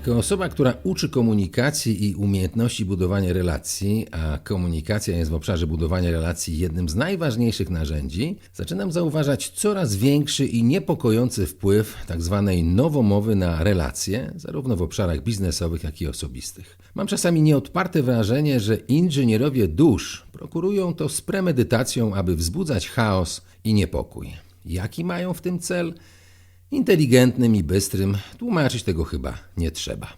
Jako osoba, która uczy komunikacji i umiejętności budowania relacji, a komunikacja jest w obszarze budowania relacji jednym z najważniejszych narzędzi, zaczynam zauważać coraz większy i niepokojący wpływ tzw. nowomowy na relacje, zarówno w obszarach biznesowych, jak i osobistych. Mam czasami nieodparte wrażenie, że inżynierowie dusz prokurują to z premedytacją, aby wzbudzać chaos i niepokój. Jaki mają w tym cel? Inteligentnym i bystrym tłumaczyć tego chyba nie trzeba.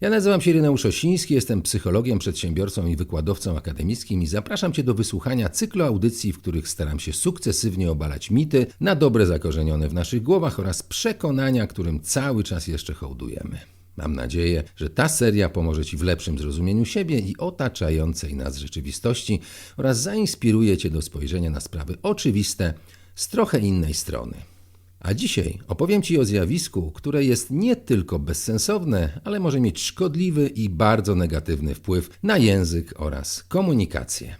Ja nazywam się Ireneusz Osiński, jestem psychologiem, przedsiębiorcą i wykładowcą akademickim i zapraszam Cię do wysłuchania cyklu audycji, w których staram się sukcesywnie obalać mity na dobre zakorzenione w naszych głowach oraz przekonania, którym cały czas jeszcze hołdujemy. Mam nadzieję, że ta seria pomoże Ci w lepszym zrozumieniu siebie i otaczającej nas rzeczywistości oraz zainspiruje Cię do spojrzenia na sprawy oczywiste z trochę innej strony. A dzisiaj opowiem Ci o zjawisku, które jest nie tylko bezsensowne, ale może mieć szkodliwy i bardzo negatywny wpływ na język oraz komunikację.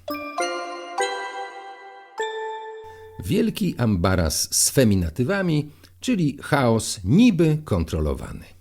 Wielki ambaras z feminatywami, czyli chaos niby kontrolowany.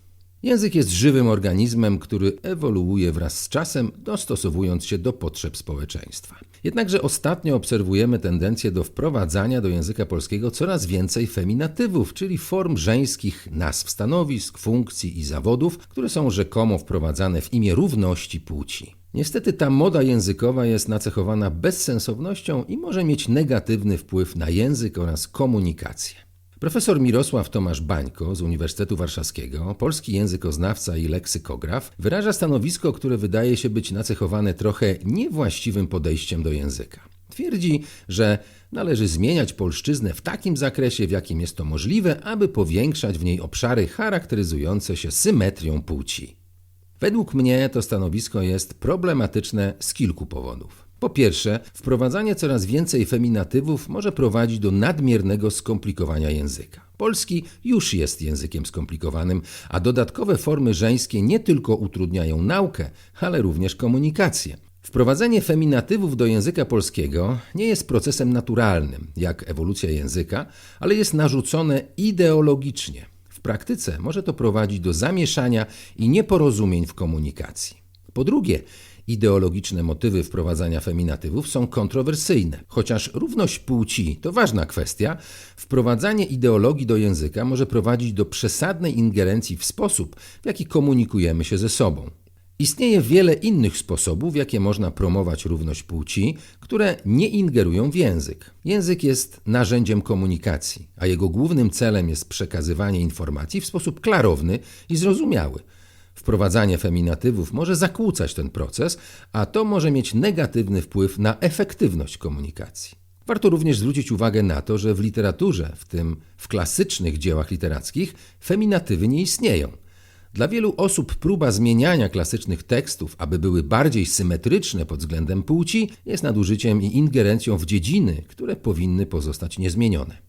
Język jest żywym organizmem, który ewoluuje wraz z czasem, dostosowując się do potrzeb społeczeństwa. Jednakże ostatnio obserwujemy tendencję do wprowadzania do języka polskiego coraz więcej feminatywów, czyli form żeńskich nazw stanowisk, funkcji i zawodów, które są rzekomo wprowadzane w imię równości płci. Niestety ta moda językowa jest nacechowana bezsensownością i może mieć negatywny wpływ na język oraz komunikację. Profesor Mirosław Tomasz Bańko z Uniwersytetu Warszawskiego, polski językoznawca i leksykograf, wyraża stanowisko, które wydaje się być nacechowane trochę niewłaściwym podejściem do języka. Twierdzi, że należy zmieniać polszczyznę w takim zakresie, w jakim jest to możliwe, aby powiększać w niej obszary charakteryzujące się symetrią płci. Według mnie to stanowisko jest problematyczne z kilku powodów. Po pierwsze, wprowadzanie coraz więcej feminatywów może prowadzić do nadmiernego skomplikowania języka. Polski już jest językiem skomplikowanym, a dodatkowe formy żeńskie nie tylko utrudniają naukę, ale również komunikację. Wprowadzenie feminatywów do języka polskiego nie jest procesem naturalnym, jak ewolucja języka, ale jest narzucone ideologicznie. W praktyce może to prowadzić do zamieszania i nieporozumień w komunikacji. Po drugie, ideologiczne motywy wprowadzania feminatywów są kontrowersyjne. Chociaż równość płci to ważna kwestia, wprowadzanie ideologii do języka może prowadzić do przesadnej ingerencji w sposób, w jaki komunikujemy się ze sobą. Istnieje wiele innych sposobów, jakie można promować równość płci, które nie ingerują w język. Język jest narzędziem komunikacji, a jego głównym celem jest przekazywanie informacji w sposób klarowny i zrozumiały. Wprowadzanie feminatywów może zakłócać ten proces, a to może mieć negatywny wpływ na efektywność komunikacji. Warto również zwrócić uwagę na to, że w literaturze, w tym w klasycznych dziełach literackich, feminatywy nie istnieją. Dla wielu osób próba zmieniania klasycznych tekstów, aby były bardziej symetryczne pod względem płci, jest nadużyciem i ingerencją w dziedziny, które powinny pozostać niezmienione.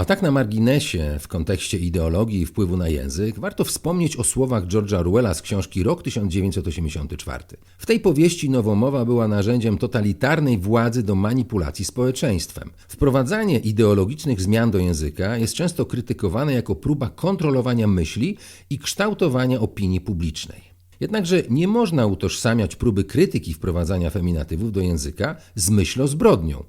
A tak na marginesie, w kontekście ideologii i wpływu na język, warto wspomnieć o słowach George'a Orwella z książki Rok 1984. W tej powieści nowomowa była narzędziem totalitarnej władzy do manipulacji społeczeństwem. Wprowadzanie ideologicznych zmian do języka jest często krytykowane jako próba kontrolowania myśli i kształtowania opinii publicznej. Jednakże nie można utożsamiać próby krytyki wprowadzania feminatywów do języka z myślozbrodnią.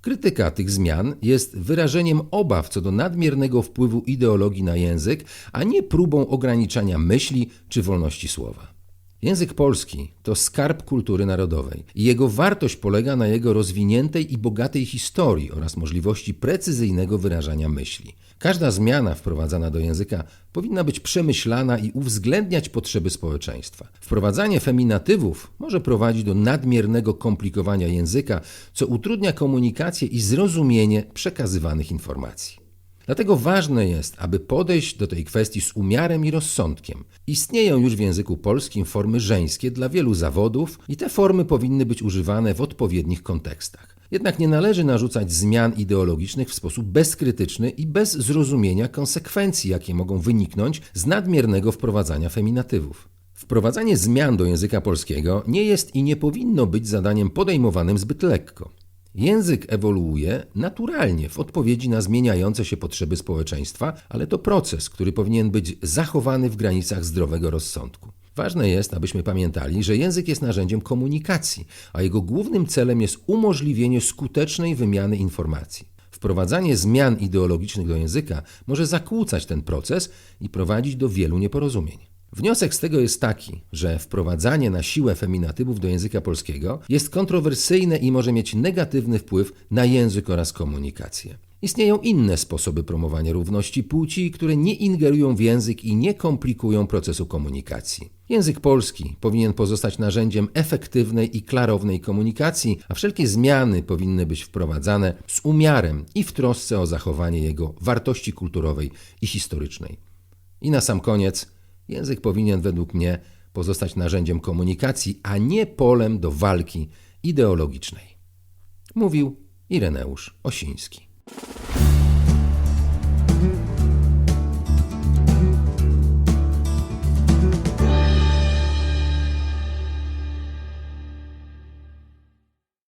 Krytyka tych zmian jest wyrażeniem obaw co do nadmiernego wpływu ideologii na język, a nie próbą ograniczania myśli czy wolności słowa. Język polski to skarb kultury narodowej i jego wartość polega na jego rozwiniętej i bogatej historii oraz możliwości precyzyjnego wyrażania myśli. Każda zmiana wprowadzana do języka powinna być przemyślana i uwzględniać potrzeby społeczeństwa. Wprowadzanie feminatywów może prowadzić do nadmiernego komplikowania języka, co utrudnia komunikację i zrozumienie przekazywanych informacji. Dlatego ważne jest, aby podejść do tej kwestii z umiarem i rozsądkiem. Istnieją już w języku polskim formy żeńskie dla wielu zawodów i te formy powinny być używane w odpowiednich kontekstach. Jednak nie należy narzucać zmian ideologicznych w sposób bezkrytyczny i bez zrozumienia konsekwencji, jakie mogą wyniknąć z nadmiernego wprowadzania feminatywów. Wprowadzanie zmian do języka polskiego nie jest i nie powinno być zadaniem podejmowanym zbyt lekko. Język ewoluuje naturalnie w odpowiedzi na zmieniające się potrzeby społeczeństwa, ale to proces, który powinien być zachowany w granicach zdrowego rozsądku. Ważne jest, abyśmy pamiętali, że język jest narzędziem komunikacji, a jego głównym celem jest umożliwienie skutecznej wymiany informacji. Wprowadzanie zmian ideologicznych do języka może zakłócać ten proces i prowadzić do wielu nieporozumień. Wniosek z tego jest taki, że wprowadzanie na siłę feminatywów do języka polskiego jest kontrowersyjne i może mieć negatywny wpływ na język oraz komunikację. Istnieją inne sposoby promowania równości płci, które nie ingerują w język i nie komplikują procesu komunikacji. Język polski powinien pozostać narzędziem efektywnej i klarownej komunikacji, a wszelkie zmiany powinny być wprowadzane z umiarem i w trosce o zachowanie jego wartości kulturowej i historycznej. I na sam koniec, język powinien według mnie pozostać narzędziem komunikacji, a nie polem do walki ideologicznej. Mówił Ireneusz Osiński.